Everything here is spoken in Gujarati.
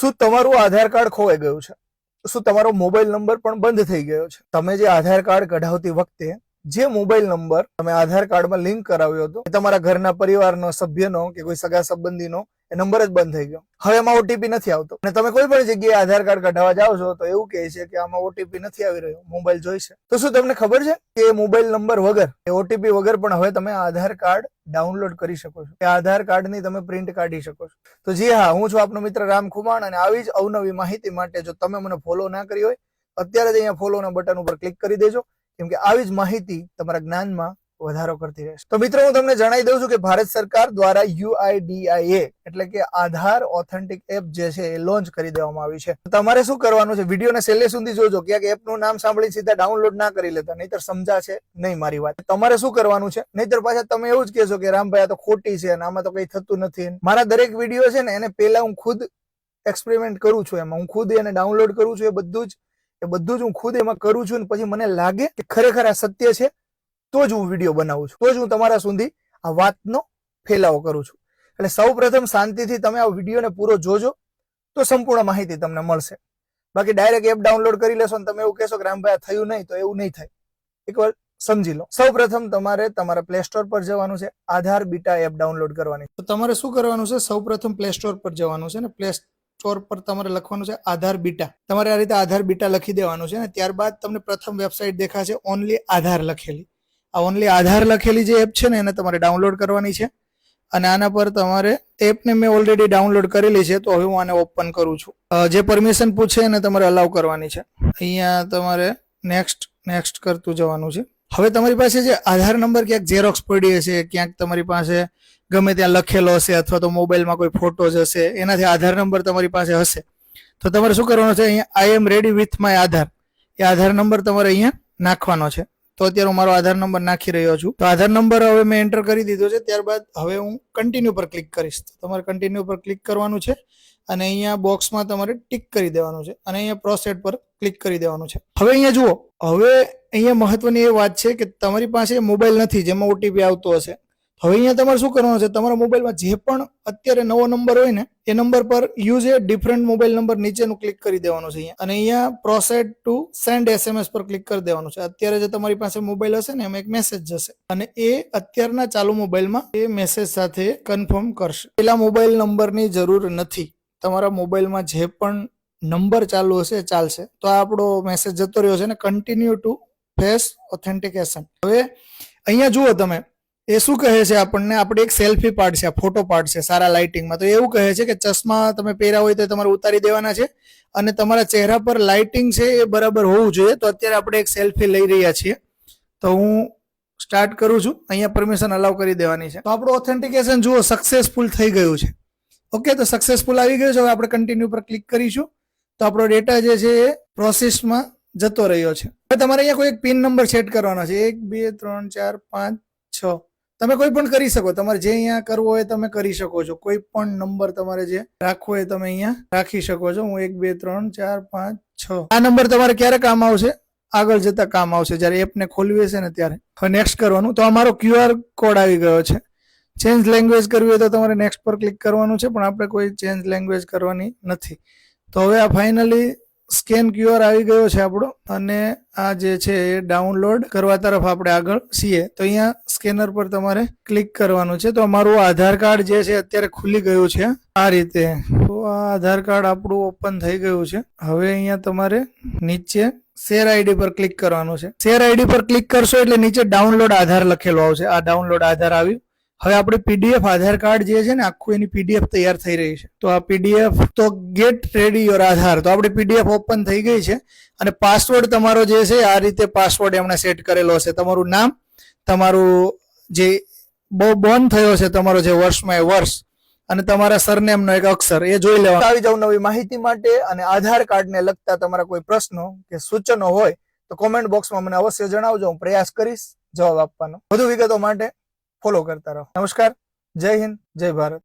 શું તમારું આધાર કાર્ડ ખોવાઈ ગયું છે? શું તમારો મોબાઈલ નંબર પણ બંધ થઈ ગયો છે? તમે જે આધાર કાર્ડ કઢાવતી વખતે જે મોબાઈલ નંબર તમે આધાર કાર્ડમાં લિંક કરાવ્યો હતો તમારા ઘરના પરિવારનો, સભ્યનો કે કોઈ સગા સંબંધીનો એ નંબર જ બંધ થઈ ગયો. હવે એમાં ઓટીપી નથી આવતો. અને તમે કોઈ પણ જગ્યાએ આધાર કાર્ડ કઢાવવા જાઓ છો, તો એવું કહે છે કે આમાં ઓટીપી નથી આવી રહ્યો. મોબાઈલ જોઈશે તો શું તમને ખબર છે કે મોબાઈલ નંબર વગર, એ ઓટીપી વગર પણ હવે તમે આધાર કાર્ડ ડાઉનલોડ કરી શકો છો. એ આધાર કાર્ડની તમે પ્રિન્ટ કાઢી શકો છો. તો જી હા, હું છું આપનો મિત્ર રામ ખુમાણ અને આવી જ અવનવી માહિતી માટે જો તમે મને ફોલો ના કરી હોય, અત્યારે જ અહીંયા ફોલોના બટન ઉપર ક્લિક કરી દેજો. કેમ કે આવી જ માહિતી તમારા જ્ઞાનમાં વધારો કરતી રહેશે. તો મિત્રો, હું તમને જણાવી દઉં છું કે ભારત સરકાર દ્વારા યુઆઈડીઆઈએ એટલે કે આધાર ઓથેન્ટિક એપ જે છે એ લોન્ચ કરી દેવામાં આવી છે. તમારે શું કરવાનું છે? વિડીયોને છેલ્લે સુધી જોજો. ક્યાંક એપનું નામ સાંભળી સીધા ડાઉનલોડ ના કરી લેતા, નહીતર સમજાશે નહીં મારી વાત. તમારે શું કરવાનું છે? નહીતર પાછા તમે એવું જ કહેશો કે રામભાઈ, આ તો ખોટી છે અને આમાં તો કઈ થતું નથી. મારા દરેક વીડિયો છે ને, એને પહેલા હું ખુદ એક્સપેરિમેન્ટ કરું છું એમાં. હું ખુદ એને ડાઉનલોડ કરું છું એ બધું જ, એ બધું જ હું ખુદ એમાં કરું છું અને પછી મને લાગે કે ખરેખર આ સત્ય છે તો જ હું વીડિયો બનાવું છું. તો જ હું તમારા સુધી આ વાતનો ફેલાવો કરું છું. એટલે સૌ પ્રથમ શાંતિથી તમે આ વિડીયોને પૂરો જોજો, તો સંપૂર્ણ માહિતી તમને મળશે. બાકી ડાયરેક્ટ એપ ડાઉનલોડ કરી લેશો ને તમે એવું કહેશો કે રામભાઈ થયું નહીં, તો એવું નહીં થાય. એકવાર સમજી લો. સૌ પ્રથમ તમારે તમારા પ્લે સ્ટોર પર જવાનું છે આધાર બીટા એપ ડાઉનલોડ કરવાની. તો તમારે શું કરવાનું છે? સૌ પ્રથમ પ્લે સ્ટોર પર જવાનું છે ને પ્લે સ્ટોર પર તમારે લખવાનું છે આધાર બીટા તમારે આ રીતે આધાર બીટા લખી દેવાનું છે ને, ત્યારબાદ તમને પ્રથમ વેબસાઇટ દેખાશે ઓનલી આધાર લખેલી. આ ઓનલી આધાર લખેલી જે એપ છે ને એને તમારે ડાઉનલોડ કરવાની છે. અને આના પર તમારે એપને મેં ઓલરેડી ડાઉનલોડ કરેલી છે, તો હવે હું આને ઓપન કરું છું. જે પરમિશન પૂછે એને તમારે અલાઉ કરવાની છે. અહીંયા તમારે નેક્સ્ટ નેક્સ્ટ કરતું જવાનું છે. હવે તમારી પાસે જે આધાર નંબર ક્યાંક ઝેરોક્સ પડી હશે, ક્યાંક તમારી પાસે ગમે ત્યાં લખેલો હશે, અથવા તો મોબાઈલમાં કોઈ ફોટોઝ હશે, એનાથી આધાર નંબર તમારી પાસે હશે. તો તમારે શું કરવાનું છે, અહીંયા I am ready with my Aadhaar. A Aadhaar number તમારે અહીંયા નાખવાનો છે. તો અત્યારે હું મારો આધાર નંબર નાખી રહ્યો છું. તો આધાર નંબર હવે મેં એન્ટર કરી દીધો છે. ત્યારબાદ હવે હું કન્ટિન્યુ પર ક્લિક કરીશ. તમારે કન્ટિન્યુ પર ક્લિક કરવાનું છે અને અહીંયા બોક્સમાં તમારે ટિક કરી દેવાનું છે અને અહીંયા પ્રોસેડ પર ક્લિક કરી દેવાનું છે. હવે અહીંયા જુઓ. હવે અહીંયા મહત્વની એ વાત છે કે તમારી પાસે મોબાઈલ નથી, જેમાં ઓટીપી આવતો હશે. હવે અહીંયા તમારે શું કરવાનું છે? તમારા મોબાઈલમાં જે પણ અત્યારે નવો નંબર હોય ને, એ નંબર પર use a different mobile number નીચેનું ક્લિક કરી દેવાનું છે અને અહીંયા પ્રોસેડ ટુ સેન્ડ એસએમએસ પર ક્લિક કરી દેવાનું છે. અત્યારે જે તમારી પાસે મોબાઈલ હશે ને, એમાં એક મેસેજ જશે. અને એ અત્યારના ચાલુ મોબાઈલમાં એ મેસેજ સાથે કન્ફર્મ કરશે. પેલા મોબાઈલ નંબરની જરૂર નથી. તમારા મોબાઈલમાં જે પણ નંબર ચાલુ હશે ચાલશે. તો આ આપણો મેસેજ જતો રહ્યો છે ને કન્ટિન્યુ ટુ ફેસ ઓથેન્ટિકેશન હવે અહીંયા જુઓ તમે. એ શું કહે છે આપણને? આપણે એક સેલ્ફી પાર્ટ આ ફોટો પાર્ટ છે, સારા લાઇટિંગમાં તો એવું કહે છે કે ચશ્મા તમે પહેર્યા હોય તો તમારે ઉતારી દેવાના છે અને તમારા ચહેરા પર લાઇટિંગ છે એ બરાબર હોવું જોઈએ. તો અત્યારે આપણે એક સેલ્ફી લઈ રહ્યા છીએ. તો હું સ્ટાર્ટ કરું છું. અહીંયા પરમિશન અલાઉ કરી દેવાની છે. તો આપણું ઓથેન્ટિકેશન જુઓ સક્સેસફુલ થઈ ગયું છે. ઓકે તો સક્સેસફુલ આવી ગયું છે. હવે આપણે કન્ટિન્યુ પર ક્લિક કરીશું. તો આપણો ડેટા જે છે એ પ્રોસેસમાં જતો રહ્યો છે. હવે તમારે અહીંયા કોઈ એક પિન નંબર સેટ કરવાનો છે. એક, બે, ત્રણ, ચાર, પાંચ, છ. તમે કોઈ પણ કરી શકો. તમારે જે અહીંયા કરવું હોય તમે કરી શકો છો. કોઈ પણ નંબર તમારે જે રાખવો હોય તમે અહીંયા રાખી શકો છો. હું એક, બે, ત્રણ, ચાર, પાંચ, છ. આ નંબર તમારે ક્યારે કામ આવશે? આગળ જતા કામ આવશે. જ્યારે એપને ખોલવી હશે ને ત્યારે. હવે નેક્સ્ટ કરવાનું. તો અમારો ક્યુઆર કોડ આવી ગયો છે. ચેન્જ લેંગ્વેજ કરવી હોય તો તમારે નેક્સ્ટ પર ક્લિક કરવાનું છે. પણ આપણે કોઈ ચેન્જ લેંગ્વેજ કરવાની નથી. તો હવે આ ફાઇનલી સ્કેન ક્યુઆર આવી ગયો છે આપણો અને આ જે છે એ ડાઉનલોડ કરવા તરફ આપણે આગળ છીએ. તો અહીંયા સ્કેનર પર તમારે ક્લિક કરવાનું છે. તો અમારું આધાર કાર્ડ જે છે અત્યારે ખુલી ગયું છે. આ રીતે. તો આ આધાર કાર્ડ આપણું ઓપન થઈ ગયું છે. હવે અહીંયા તમારે નીચે શેર આઈડી પર ક્લિક કરવાનું છે. શેર આઈડી પર ક્લિક કરશો એટલે નીચે ડાઉનલોડ આધાર લખેલો આવશે. આ ડાઉનલોડ આધાર આવ્યું. હવે આપણે પીડીએફ આધાર કાર્ડ જે છે ને, આખું એની પીડીએફ તૈયાર થઈ રહી છે. તો આ પીડીએફ તો ગેટ રેડી યોર આધાર તો આપણી પીડીએફ ઓપન થઈ ગઈ છે અને પાસવર્ડ તમારો જે છે, આ રીતે પાસવર્ડ એમણે સેટ કરેલો છે તમારું નામ, તમારું જે બહુ બોર્ન થયો છે, તમારો જે વર્ષમાં એ વર્ષ અને તમારા સરનેમનો એક અક્ષર, એ જોઈ લેવા આવી જાવ નવી માહિતી માટે અને આધાર કાર્ડને લગતા તમારા કોઈ પ્રશ્નો કે સૂચનો હોય તો કોમેન્ટ બોક્સમાં મને અવશ્ય જણાવજો. હું પ્રયાસ કરીશ જવાબ આપવાનો. વધુ વિગતો માટે ફોલો કરતા રહો. નમસ્કાર. જય હિન્દ. જય ભારત.